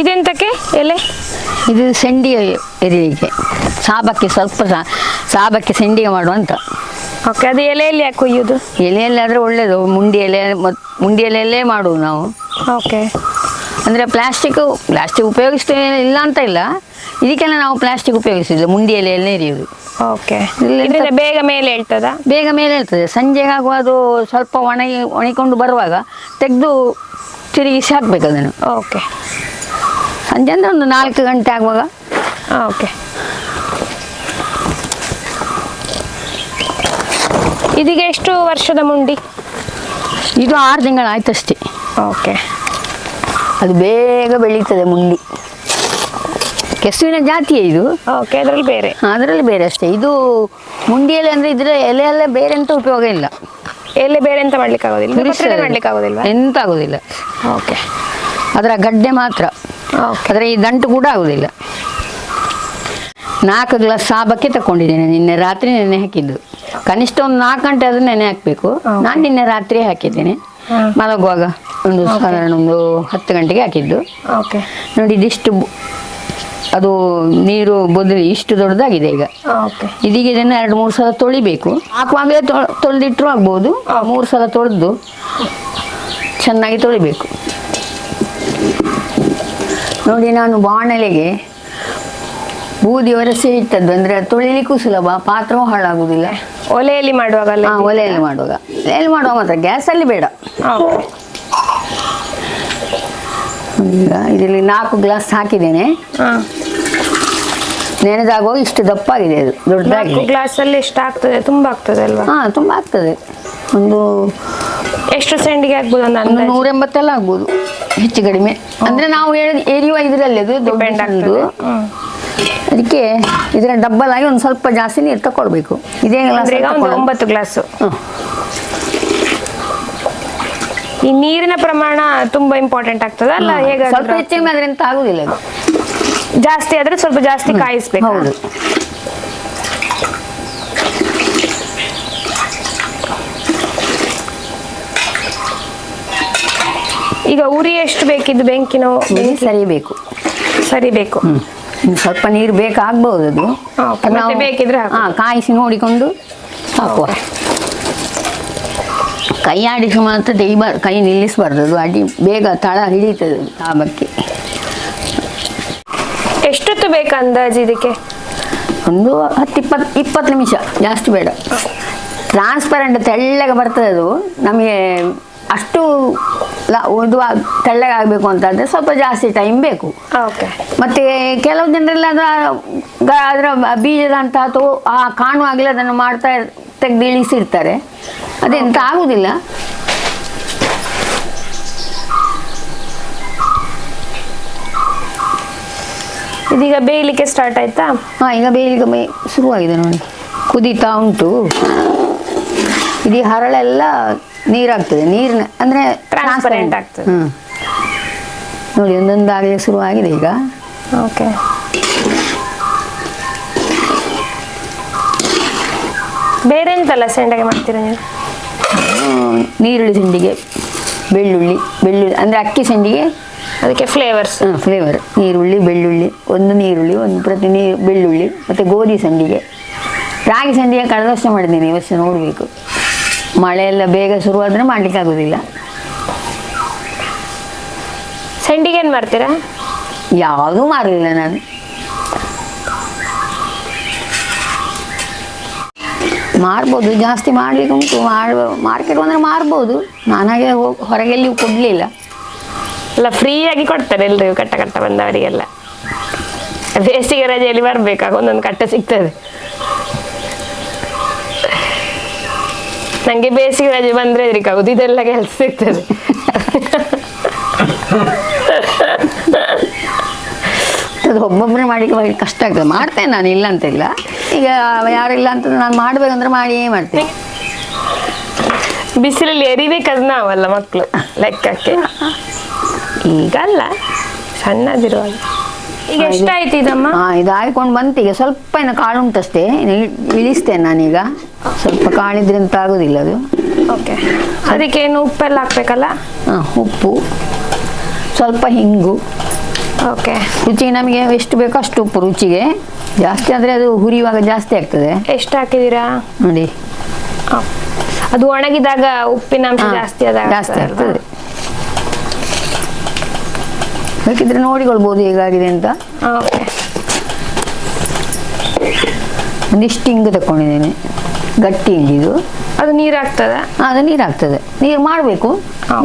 ಇದೆಂತಕ್ಕೆ ಎಲೆ? ಇದು ಸೆಂಡಿಗೆ ಎರಿಲಿಕ್ಕೆ ಸಾಬಕ್ಕೆ ಸ್ವಲ್ಪ ಸಾ ಸಾಬಕ್ಕೆ ಸಂಡಿಗೆ ಮಾಡುವಂತ ಓಕೆ ಅದು ಎಲೆಯಲ್ಲಿ ಯಾಕೆ ಕೊಯ್ಯೋದು ಎಲೆಯಲ್ಲಿ ಆದರೆ ಒಳ್ಳೆಯದು ಮುಂಡಿ ಎಲೆ ಮತ್ತು ಮುಂಡಿ ಎಲೆಯಲ್ಲೇ ಮಾಡುವುದು ನಾವು. ಓಕೆ ಅಂದರೆ ಪ್ಲಾಸ್ಟಿಕ್ ಪ್ಲಾಸ್ಟಿಕ್ ಉಪಯೋಗಿಸ್ತೇವೆ ಇಲ್ಲ ಅಂತ ಇಲ್ಲ. ಇದಕ್ಕೆಲ್ಲ ನಾವು ಪ್ಲಾಸ್ಟಿಕ್ ಉಪಯೋಗಿಸಿದ್ದು ಮುಂಡಿ ಎಲೆಯಲ್ಲೇ ಎರಿಯೋದು ಓಕೆ ಇದರಿಂದ ಬೇಗ ಮೇಲೆ ಹೇಳ್ತದ? ಬೇಗ ಮೇಲೆ ಹೇಳ್ತದೆ. ಸಂಜೆಗೆ ಆಗುವ ಅದು ಸ್ವಲ್ಪ ಒಣಗಿ ಒಣಗಿಕೊಂಡು ಬರುವಾಗ ತೆಗೆದು ತಿರುಗಿಸಿ ಹಾಕ್ಬೇಕು ಅದನ್ನು. ಓಕೆ ಸಂಜೆ ಅಂದರೆ ಒಂದು ನಾಲ್ಕು ಗಂಟೆ ಆಗುವಾಗ. ಓಕೆ. ಇದೀಗ ಎಷ್ಟು ವರ್ಷದ ಮುಂಡಿ? ಇದು ಆರು ತಿಂಗಳು ಆಯ್ತಷ್ಟೇ ಓಕೆ. ಅದು ಬೇಗ ಬೆಳೀತದೆ ಮುಂಡಿ. ಕೆಸುವಿನ ಜಾತಿಯೇ ಇದು. ಓಕೆ ಅದರಲ್ಲಿ ಬೇರೆ. ಅದರಲ್ಲಿ ಬೇರೆ ಅಷ್ಟೇ. ಇದು ಮುಂಡಿಯಲ್ಲಿ ಎಲೆ ಅಂದರೆ ಇದರ ಎಲ್ಲ ಬೇರೆ ಅಂತ ಉಪಯೋಗ ಇಲ್ಲ. ಎಲೆ ಬೇರೆ ಅಂತ ಮಾಡ್ಲಿಕ್ಕೆ ಆಗೋದಿಲ್ಲ ಮಾಡ್ಲಿಕ್ಕೆ ಆಗೋದಿಲ್ಲ ಎಂತ ಆಗೋದಿಲ್ಲ. ಓಕೆ. ಅದರ ಗಡ್ಡೆ ಮಾತ್ರ. ಅದರ ಈ ದಂಟು ಕೂಡ ಆಗುದಿಲ್ಲ. ನಾಲ್ಕು ಗ್ಲಾಸ್ ಸಾಬಕ್ಕೆ ತಕೊಂಡಿದ್ದೇನೆ ನಿನ್ನೆ ರಾತ್ರಿ ನೆನೆ ಹಾಕಿದ್ದು. ಕನಿಷ್ಠ ಒಂದು ನಾಲ್ಕು ಗಂಟೆ ಅದು ನೆನೆ ಹಾಕಬೇಕು. ನಾನು ನಿನ್ನೆ ರಾತ್ರಿ ಹಾಕಿದ್ದೇನೆ. ಮಲಗುವಾಗ ಒಂದು ಸಾಧಾರಣ ಒಂದು ಹತ್ತು ಗಂಟೆಗೆ ಹಾಕಿದ್ದು. ನೋಡಿ ಇದಿಷ್ಟು ಅದು ನೀರು ಬದಲಿ ಇಷ್ಟು ದೊಡ್ಡದಾಗಿದೆ ಈಗ. ಇದೀಗ ಇದನ್ನು ಎರಡು ಮೂರು ಸಲ ತೊಳಿಬೇಕು. ಹಾಕುವಾಗಲೇ ತೊಳ್ ತೊಳೆದಿಟ್ಟರು ಆಗ್ಬೋದು. ಮೂರು ಸಲ ತೊಳೆದು ಚೆನ್ನಾಗಿ ತೊಳಿಬೇಕು. ನೋಡಿ ನಾನು ಬಾಣಲೆಗೆ ಬೂದಿ ಒರೆಸಿ ಇಟ್ಟದ್ದು ಅಂದರೆ ತೊಳಿಲಿಕ್ಕೂ ಸುಲಭ ಪಾತ್ರವೂ ಹಾಳಾಗುವುದಿಲ್ಲ ಒಲೆಯಲ್ಲಿ ಮಾಡುವಾಗ ಹಾಂ ಒಲೆಯಲ್ಲಿ ಮಾಡುವಾಗ. ಒಲೆಯಲ್ಲಿ ಮಾಡುವಾಗ ಮಾತ್ರ ಗ್ಯಾಸಲ್ಲಿ ಬೇಡ. ಈಗ ಇದರಲ್ಲಿ ನಾಲ್ಕು ಗ್ಲಾಸ್ ಹಾಕಿದ್ದೇನೆ. ಹಾಂ. ನೆನೆದಾಗುವಾಗ ಇಷ್ಟು ದಪ್ಪ ಆಗಿದೆ ಅದು ಗ್ಲಾಸ್ ಗ್ಲಾಸಲ್ಲಿ ಎಷ್ಟು ಆಗ್ತದೆ ತುಂಬ ಆಗ್ತದೆ ಅಲ್ವಾ? ಹಾಂ ತುಂಬ ಆಗ್ತದೆ. ಒಂದು ಎಷ್ಟು ಸೆಂಡಿಗೆ ಆಗ್ಬೋದು ಒಂದು ನೂರ ಎಂಬತ್ತೆಲ್ಲ ನೂರೆಂಬತ್ತೆಲ್ಲ ಆಗ್ಬೋದು ಹೆಚ್ಚು ಕಡಿಮೆ. ಅಂದ್ರೆ ನಾವು ಹೇಳಿದ್ ಏರಿಯುವ ಇದರಲ್ಲಿ ಅದು ಡಿಪೆಂಡ್ ಆಗ್ತದೆ. ಅದಕ್ಕೆ ಇದ್ರ ಡಬ್ಬಲ್ ಆಗಿ ಒಂದು ಸ್ವಲ್ಪ ಜಾಸ್ತಿ ನೀರು ತಕೊಳ್ಬೇಕು. ಇದೇ ಅಂದ್ರೆ ಒಂಬತ್ತು ಗ್ಲಾಸು ಈ ನೀರಿನ ಪ್ರಮಾಣ ತುಂಬಾ ಇಂಪಾರ್ಟೆಂಟ್ ಆಗ್ತದ ಅಲ್ಲ? ಸ್ವಲ್ಪ ಹೆಚ್ಚಿಗೆ ಆದ್ರೆ ಎಂತ ಆಗುದಿಲ್ಲ ಜಾಸ್ತಿ ಆದ್ರೆ ಸ್ವಲ್ಪ ಜಾಸ್ತಿ ಕಾಯಿಸ್ಬೇಕು? ಹೌದು. ಈಗ ಉರಿ ಎಷ್ಟು ಬೇಕಿದ್ದು ಬೆಂಕಿನ ಸರಿ ಸರಿಬೇಕು. ಸರಿ ಬೇಕು ಇನ್ನು ಸ್ವಲ್ಪ ನೀರು ಬೇಕಾಗ್ಬೋದು ಅದು. ಮತ್ತೆ ಬೇಕಿದ್ರೆ. ಹಾ ಕಾಯಿಸಿ ನೋಡಿಕೊಂಡು ಹಾಕುವ. ಕೈ ಆಡಿಸಿ ಮಾತ್ರ ತೆಗಿಬಾರ್ ಕೈ ನಿಲ್ಲಿಸಬಾರ್ದು. ಅದು ಅಡಿ ಬೇಗ ತಳ ಹಿಡಿತದೆ ಅದು ತಾಬಕ್ಕೆ ಎಷ್ಟೊತ್ತು ಬೇಕು ಅಂದಾಜು ಇದಕ್ಕೆ? ಒಂದು ಹತ್ತು ಇಪ್ಪತ್ತು ಇಪ್ಪತ್ತು ನಿಮಿಷ. ಜಾಸ್ತಿ ಬೇಡ. ಟ್ರಾನ್ಸ್ಪರೆಂಟ್ ತೆಳ್ಳಗೆ ಬರ್ತದೆ ಅದು. ನಮಗೆ ಅಷ್ಟು ಒಂದು ಇದು ಆ- ತೆಳ್ಳಗೆ ಆಗಬೇಕು ಅಂತಂದರೆ ಸ್ವಲ್ಪ ಜಾಸ್ತಿ ಟೈಮ್ ಬೇಕು. ಓಕೆ ಮತ್ತು ಕೆಲವು ಜನರೆಲ್ಲ ಅದರ ಅದರ ಬೀಜದಂತ ಅಥವಾ ಆ ಕಾಣುವಾಗಲೇ ಅದನ್ನು ಮಾಡ್ತಾ ತೆಗೆದು ಇಳಿಸಿರ್ತಾರೆ. ಅದೆಂತ ಆಗುದಿಲ್ಲ. ಇದೀಗ ಬೇಯಲಿಕ್ಕೆ ಸ್ಟಾರ್ಟ್ ಆಯ್ತಾ? ಹಾಂ ಈಗ ಬೇಯಲಿಕ್ಕೆ ಮೇ ಶುರುವಾಗಿದೆ ನೋಡಿ. ಕುದೀತಾ ಉಂಟು. ಇದೀ ಹರಳೆಲ್ಲ ನೀರಾಗ್ತದೆ ನೀರಿನ ಅಂದರೆ ಟ್ರಾನ್ಸ್ಪರೆಂಟ್ ಆಗ್ತದೆ. ಹ್ಞೂ ನೋಡಿ ಶುರು ಶುರುವಾಗಿದೆ ಈಗ. ಓಕೆ. ಬೇರೆ ಎಂತಲ್ಲ ಸೆಂಡಗೆ ಮಾಡ್ತೀರಾ ನೀವು? ನೀರುಳ್ಳಿ ಸಂಡಿಗೆ ಬೆಳ್ಳುಳ್ಳಿ ಬೆಳ್ಳುಳ್ಳಿ ಅಂದರೆ ಅಕ್ಕಿ ಸಂಡಿಗೆ. ಅದಕ್ಕೆ ಫ್ಲೇವರ್ಸ್ ಫ್ಲೇವರ್ ನೀರುಳ್ಳಿ ಬೆಳ್ಳುಳ್ಳಿ ಒಂದು ನೀರುಳ್ಳಿ ಒಂದು ಪ್ರತಿ ನೀರು ಬೆಳ್ಳುಳ್ಳಿ ಮತ್ತು ಗೋಧಿ ಸಂಡಿಗೆ. ರಾಗಿ ಸಂಡಿಗೆ ಕಳೆದ ವರ್ಷ ಮಾಡಿದ್ದೀನಿ ಈ ವರ್ಷ ನೋಡಬೇಕು. ಮಳೆ ಎಲ್ಲ ಬೇಗ ಶುರುವಾದರೆ ಮಾಡ್ಲಿಕ್ಕೆ ಆಗೋದಿಲ್ಲ. ಸಂಡಿಗೆ ಏನ್ ಮಾಡ್ತೀರಾ? ಯಾವುದೂ ಮಾರಲಿಲ್ಲ ನಾನು. ಮಾರ್ಬೋದು ಜಾಸ್ತಿ ಮಾಡ್ಲಿಕ್ಕೆ ಉಂಟು. ಮಾಡುವ ಮಾರ್ಕೆಟ್ ಬಂದ್ರೆ ಮಾರ್ಬೋದು ನಾನಾಗೆ ಹೋಗಿ ಹೊರಗೆ ಎಲ್ಲಿ ಕೊಡಲಿಲ್ಲ. ಅಲ್ಲ ಫ್ರೀಯಾಗಿ ಕೊಡ್ತಾರೆ ಎಲ್ರಿಗೂ ಕಟ್ಟ ಕಟ್ಟ ಬಂದವರಿಗೆಲ್ಲ. ಬೇಸಿಗೆ ರಜೆಯಲ್ಲಿ ಬರ್ಬೇಕಾಗ ಒಂದೊಂದು ಕಟ್ಟ ಸಿಗ್ತದೆ. ನಂಗೆ ಬೇಸಿಗೆ ರಜೆ ಬಂದ್ರೆ ಹೆದರಿಕಾಗುದು ಇದೆಲ್ಲ ಕೆಲಸ ಇರ್ತದೆ. ಅದು ಒಬ್ಬೊಬ್ಬರೇ ಮಾಡಿ ಕಷ್ಟ ಆಗ್ತದೆ. ಮಾಡ್ತೇನೆ ನಾನು ಇಲ್ಲ ಅಂತ ಇಲ್ಲ. ಈಗ ಇಲ್ಲ ಅಂತ ನಾನು ಮಾಡ್ಬೇಕಂದ್ರೆ ಮಾಡಿಯೇ ಮಾಡ್ತೇನೆ. ಬಿಸಿಲಲ್ಲಿ ಎರಿಬೇಕಾದ್ರೆ ನಾವಲ್ಲ ಮಕ್ಕಳು ಲೆಕ್ಕಕ್ಕೆ. ಈಗಲ್ಲ ಸಣ್ಣದಿರುವಾಗ. ಈಗ ಎಷ್ಟಾಯ್ತು ಇದಮ್ಮ? ಇದು ಹಾಕೊಂಡು ಬಂತು. ಈಗ ಸ್ವಲ್ಪ ಇನ್ನು ಕಾಳು ಉಂಟಷ್ಟೇ ಇಳಿಸ್ತೇನೆ ನಾನೀಗ. ಸ್ವಲ್ಪ ಕಾಣಿದ್ರೆ ಅಂತ ಆಗೋದಿಲ್ಲ ಅದು. ಓಕೆ. ಅದಕ್ಕೆ ಏನು ಉಪ್ಪೆಲ್ಲ ಹಾಕ್ಬೇಕಲ್ಲ? ಹಾಂ ಉಪ್ಪು ಸ್ವಲ್ಪ ಹಿಂಗು. ಓಕೆ. ರುಚಿ ನಮಗೆ ಎಷ್ಟು ಬೇಕೋ ಅಷ್ಟು ಉಪ್ಪು ರುಚಿಗೆ. ಜಾಸ್ತಿ ಆದರೆ ಅದು ಹುರಿಯುವಾಗ ಜಾಸ್ತಿ ಆಗ್ತದೆ. ಎಷ್ಟು ಹಾಕಿದ್ದೀರಾ ನೋಡಿ. ಅದು ಒಣಗಿದಾಗ ಉಪ್ಪಿನ ಅಂಶ ಜಾಸ್ತಿ ಆದಾಗ ಜಾಸ್ತಿ ಆಗ್ತದೆ. ಬೇಕಿದ್ರೆ ನೋಡಿಕೊಳ್ಬೋದು ಹೇಗಾಗಿದೆ ಅಂತ. ಓಕೆ. ಒಂದಿಷ್ಟು ಹಿಂಗು ತಗೊಂಡಿದ್ದೇನೆ ಗಟ್ಟಿ ಇಲ್ಲಿದು ಇದು ಅದು ನೀರು ಹಾಕ್ತದೆ ಅದು ನೀರು ಆಗ್ತದೆ ನೀರು ಮಾಡಬೇಕು.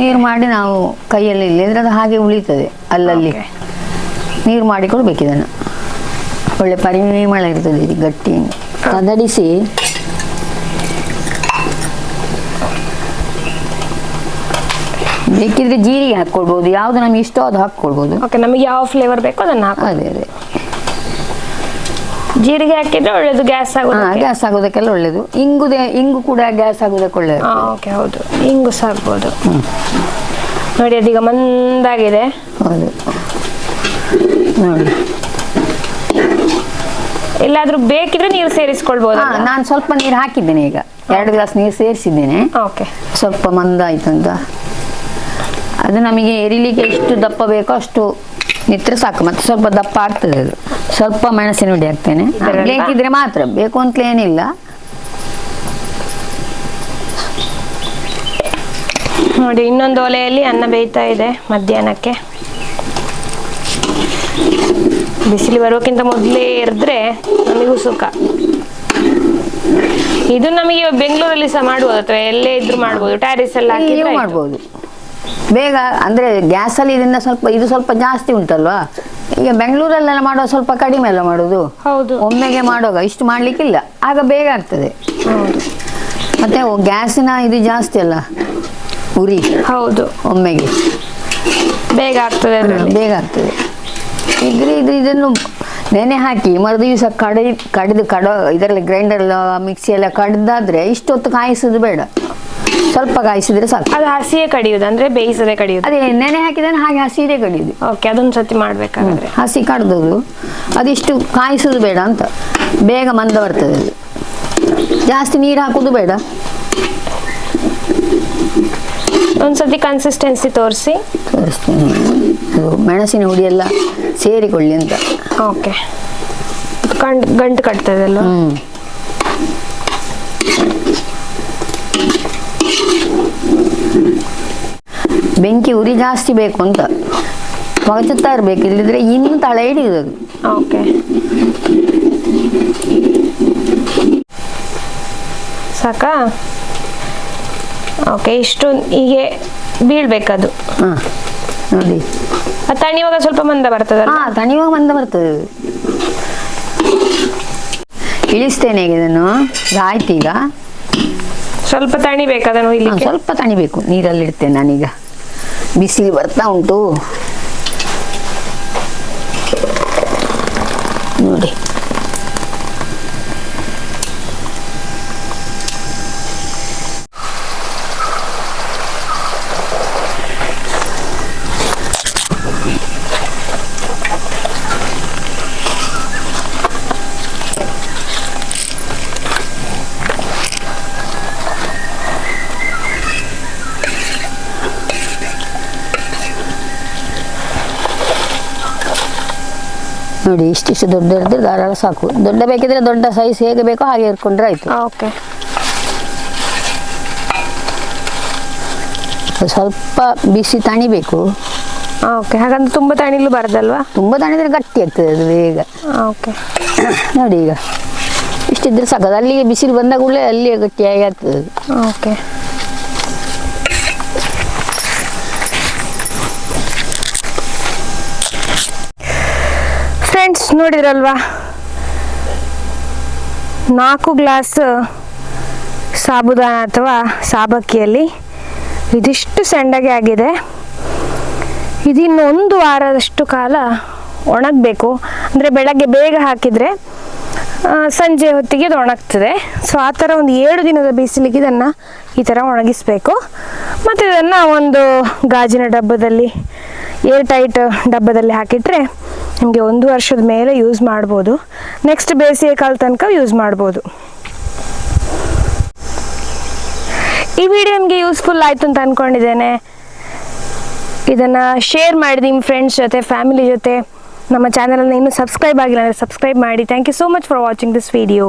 ನೀರು ಮಾಡಿ ನಾವು ಕೈಯಲ್ಲಿ ಇಲ್ಲಿದ್ರೆ ಅದು ಹಾಗೆ ಉಳಿತದೆ ಅಲ್ಲಲ್ಲಿ. ನೀರು ಮಾಡಿಕೊಳ್ಬೇಕು ಇದನ್ನು. ಒಳ್ಳೆ ಪರಿಮಳ ಇರ್ತದೆ ಇದು ಗಟ್ಟಿ ಕದಡಿಸಿ ಬೇಕಿದ್ರೆ ಜೀರಿಗೆ ಹಾಕ್ಕೊಳ್ಬೋದು. ಯಾವುದು ನಮಗೆ ಇಷ್ಟ ಅದು ಹಾಕ್ಕೊಳ್ಬೋದು. ಓಕೆ ನಮಗೆ ಯಾವ ಫ್ಲೇವರ್ ಬೇಕೋ ಅದನ್ನ ಹಾಕೋದೇ ಅದೇ. ಜೀರಿಗೆ ಹಾಕಿದ್ರೆ ಒಳ್ಳೇದು ಗ್ಯಾಸ್ ಆಗೋದು ಗ್ಯಾಸ್ ಆಗೋದಕ್ಕೆಲ್ಲ ಒಳ್ಳೇದು. ಇಂಗುದೆ ಇಂಗು ಕೂಡ ಗ್ಯಾಸ್ ಆಗೋದಕ್ಕೆ ಒಳ್ಳೇದು. ಓಕೆ ಹೌದು. ಇಂಗು ಸಾಕ್ಬೋದು ನೋಡಿ ಅದೀಗ ಮಂದಾಗಿದೆ. ಹೌದು. ನೋಡಿ. ಎಲ್ಲಾದ್ರೂ ಬೇಕಿದ್ರೆ ನೀರು ಸೇರಿಸ್ಕೊಳ್ಬೋದು ನಾನು ಸ್ವಲ್ಪ ನೀರು ಹಾಕಿದ್ದೇನೆ ಈಗ. ಎರಡು ಗ್ಲಾಸ್ ನೀರು ಸೇರಿಸಿದ್ದೇನೆ. ಓಕೆ ಸ್ವಲ್ಪ ಮಂದ ಆಯ್ತು ಅಂತ ಅದು ನಮಗೆ ಎರಿಲಿಕ್ಕೆ ಎಷ್ಟು ದಪ್ಪ ಬೇಕೋ ಅಷ್ಟು ನಿತ್ರೆ ಸಾಕು. ಮತ್ತೆ ಸ್ವಲ್ಪ ದಪ್ಪ ಆಗ್ತದೆ ಅದು. ಸ್ವಲ್ಪ ಮೆಣಸಿನ ಹುಡಿ ಹಾಕ್ತೇನೆ? ಬೇಕಿದ್ರೆ ಮಾತ್ರ ಬೇಕು ಅಂತಲೇ ಏನಿಲ್ಲ ನೋಡಿ ಇನ್ನೊಂದು ಒಲೆಯಲ್ಲಿ ಅನ್ನ ಬೇಯ್ತಾ ಇದೆ ಮಧ್ಯಾಹ್ನಕ್ಕೆ. ಬಿಸಿಲು ಬರೋಕ್ಕಿಂತ ಮೊದಲೇ ಇರಿದ್ರೆ ನಮಗೂ ಸುಖ. ಇದು ನಮಗೆ ಬೆಂಗಳೂರಲ್ಲಿ ಸಹ ಮಾಡ್ಬೋದು ಅಥವಾ ಎಲ್ಲೇ ಇದ್ರು ಮಾಡ್ಬೋದು. ಟ್ಯಾರಿಸ್ ಎಲ್ಲ ಮಾಡ್ಬೋದು. ಬೇಗ ಅಂದರೆ ಗ್ಯಾಸಲ್ಲಿ ಇದನ್ನ ಸ್ವಲ್ಪ ಇದು ಸ್ವಲ್ಪ ಜಾಸ್ತಿ ಉಂಟಲ್ವಾ? ಈಗ ಬೆಂಗಳೂರಲ್ಲೆಲ್ಲ ಮಾಡುವ ಸ್ವಲ್ಪ ಕಡಿಮೆ ಎಲ್ಲ ಮಾಡೋದು? ಹೌದು. ಒಮ್ಮೆಗೆ ಮಾಡುವಾಗ ಇಷ್ಟು ಮಾಡಲಿಕ್ಕಿಲ್ಲ. ಆಗ ಬೇಗ ಆಗ್ತದೆ. ಹೌದು. ಮತ್ತೆ ಗ್ಯಾಸಿನ ಇದು ಜಾಸ್ತಿ ಅಲ್ಲ? ಉರಿ. ಹೌದು. ಒಮ್ಮೆಗೆ. ಬೇಗ ಆಗ್ತದೆ ಬೇಗ ಆಗ್ತದೆ. ಇದ್ರೆ ಇದು ಇದನ್ನು ನೆನೆ ಹಾಕಿ ಮರು ದಿವಸ ಕಡಿ ಕಡಿದು ಕಡ ಇದರಲ್ಲಿ ಗ್ರೈಂಡರ್ ಮಿಕ್ಸಿ ಎಲ್ಲ ಕಡ್ದಾದ್ರೆ ಇಷ್ಟೊತ್ತು ಕಾಯಿಸೋದು ಬೇಡ. ಸ್ವಲ್ಪ ಕಾಯಿಸಿದ್ರೆ ಸಾಕು. ಅದು ಹಸಿಯೇ ಕಡಿಯುದು ಅಂದ್ರೆ ಬೇಯಿಸದೆ ಕಡಿಯುದು. ಅದೇ ನೆನೆ ಹಾಕಿದ್ರೆ ಹಾಗೆ ಹಸಿದೇ ಕಡಿಯುದು. ಓಕೆ ಅದೊಂದು ಸತಿ ಮಾಡ್ಬೇಕಾದ್ರೆ. ಹಸಿ ಕಡ್ದದು. ಅದಿಷ್ಟು ಕಾಯಿಸೋದು ಬೇಡ ಅಂತ. ಬೇಗ ಮಂದ ಬರ್ತದೆ ಅದು. ಜಾಸ್ತಿ ನೀರು ಹಾಕೋದು ಬೇಡ. ಒಂದ್ಸತಿ ಕನ್ಸಿಸ್ಟೆನ್ಸಿ ತೋರಿಸಿ. ತೋರಿಸ್ತೇನೆ. ಅದು ಮೆಣಸಿನ ಹುಡಿ ಎಲ್ಲ ಸೇರಿಕೊಳ್ಳಿ ಅಂತ. ಓಕೆ ಗಂಟು ಗಂಟು ಕಟ್ತದೆ ಅಲ್ವಾ ಹ್ಮ್ ಬೆಂಕಿ ಉರಿ ಜಾಸ್ತಿ ಬೇಕು ಅಂತ. ಮಗಚುತ್ತಾ ಇರ್ಬೇಕು ಇಲ್ಲದಿದ್ರೆ ಇನ್ನು ತಳೆ ಹಿಡಿಯುದು ಓಕೆ. ಸಾಕಾ? ಓಕೆ ಇಷ್ಟು ಹೀಗೆ ಬೀಳ್ಬೇಕದು. ಹಾ ನೋಡಿ. ತಣಿವಾಗ ಸ್ವಲ್ಪ ಮಂದ ಬರ್ತದಲ್ಲ? ತಣಿವಾಗ ಮಂದ ಬರ್ತದೆ. ಇಳಿಸ್ತೇನೆ ಇದನ್ನು. ಆಯ್ತು ಈಗ. ಸ್ವಲ್ಪ ತಣಿಬೇಕು ಅದನ್ನು ಇಲ್ಲಿ ಸ್ವಲ್ಪ ತಣಿಬೇಕು ನೀರಲ್ಲಿ ಇಡ್ತೇನೆ ನಾನೀಗ. ಬಿಸಿಲು ಬರ್ತಾ ಉಂಟು. ನೋಡಿ. ನೋಡಿ ಇಷ್ಟಿಷ್ಟು ದೊಡ್ಡ ಇದ್ರೆ ಧಾರಾಳ ಸಾಕು. ದೊಡ್ಡ ಬೇಕಿದ್ರೆ ದೊಡ್ಡ ಸೈಜ್ ಹೇಗೆ ಬೇಕೋ ಹಾಗೆ ಇರ್ಕೊಂಡ್ರೆ ಆಯ್ತು. ಓಕೆ ಸ್ವಲ್ಪ ಬಿಸಿ ತಣಿಬೇಕು ಓಕೆ ಹಾಗಂದ್ರೆ ತುಂಬ ತಣಿಲು ಬರದಲ್ವಾ? ತುಂಬ ತಣಿದ್ರೆ ಗಟ್ಟಿ ಆಗ್ತದೆ ಅದು ಬೇಗ. ಓಕೆ ನೋಡಿ ಈಗ. ಇಷ್ಟಿದ್ರೆ ಸಾಕು. ಅಲ್ಲಿಗೆ ಬಿಸಿಲು ಬಂದಾಗ ಕೂಡಲೇ ಅಲ್ಲಿಯೇ ಗಟ್ಟಿಯಾಗಿ ಆಗ್ತದೆ ಓಕೆ ಫ್ರೆಂಡ್ಸ್ ನೋಡಿದ್ರಲ್ವಾ? ನಾಲ್ಕು ಗ್ಲಾಸ್ ಸಾಬುದಾನ ಅಥವಾ ಸಾಬಕ್ಕಿಯಲ್ಲಿ ಇದಿಷ್ಟು ಸಂಡಗೆ ಆಗಿದೆ. ಇದಿನ್ನೊಂದು ವಾರದಷ್ಟು ಕಾಲ ಒಣಗಬೇಕು. ಅಂದರೆ ಬೆಳಗ್ಗೆ ಬೇಗ ಹಾಕಿದರೆ ಸಂಜೆ ಹೊತ್ತಿಗೆ ಇದು ಒಣಗ್ತದೆ. ಸೊ ಆ ಥರ ಒಂದು ಏಳು ದಿನದ ಬಿಸಿಲಿಗೆ ಇದನ್ನು ಈ ಥರ ಒಣಗಿಸ್ಬೇಕು. ಮತ್ತು ಇದನ್ನು ಒಂದು ಗಾಜಿನ ಡಬ್ಬದಲ್ಲಿ ಏರ್ ಟೈಟ್ ಡಬ್ಬದಲ್ಲಿ ಹಾಕಿಟ್ರೆ ನಿಮಗೆ ಒಂದು ವರ್ಷದ ಮೇಲೆ ಯೂಸ್ ಮಾಡ್ಬೋದು. ನೆಕ್ಸ್ಟ್ ಬೇಸಿಗೆ ಕಾಲ ತನಕ ಯೂಸ್ ಮಾಡ್ಬೋದು. ಈ ವಿಡಿಯೋ ನಿಮಗೆ ಯೂಸ್ಫುಲ್ ಆಯಿತು ಅಂತ ಅಂದ್ಕೊಂಡಿದ್ದೇನೆ ಇದನ್ನು ಶೇರ್ ಮಾಡಿ ನಿಮ್ಮ ಫ್ರೆಂಡ್ಸ್ ಜೊತೆ ಫ್ಯಾಮಿಲಿ ಜೊತೆ. ನಮ್ಮ ಚಾನಲನ್ನು ಇನ್ನೂ ಸಬ್ಸ್ಕ್ರೈಬ್ ಆಗಿಲ್ಲ ಅಂದರೆ ಸಬ್ಸ್ಕ್ರೈಬ್ ಮಾಡಿ. Thank you so much for watching this video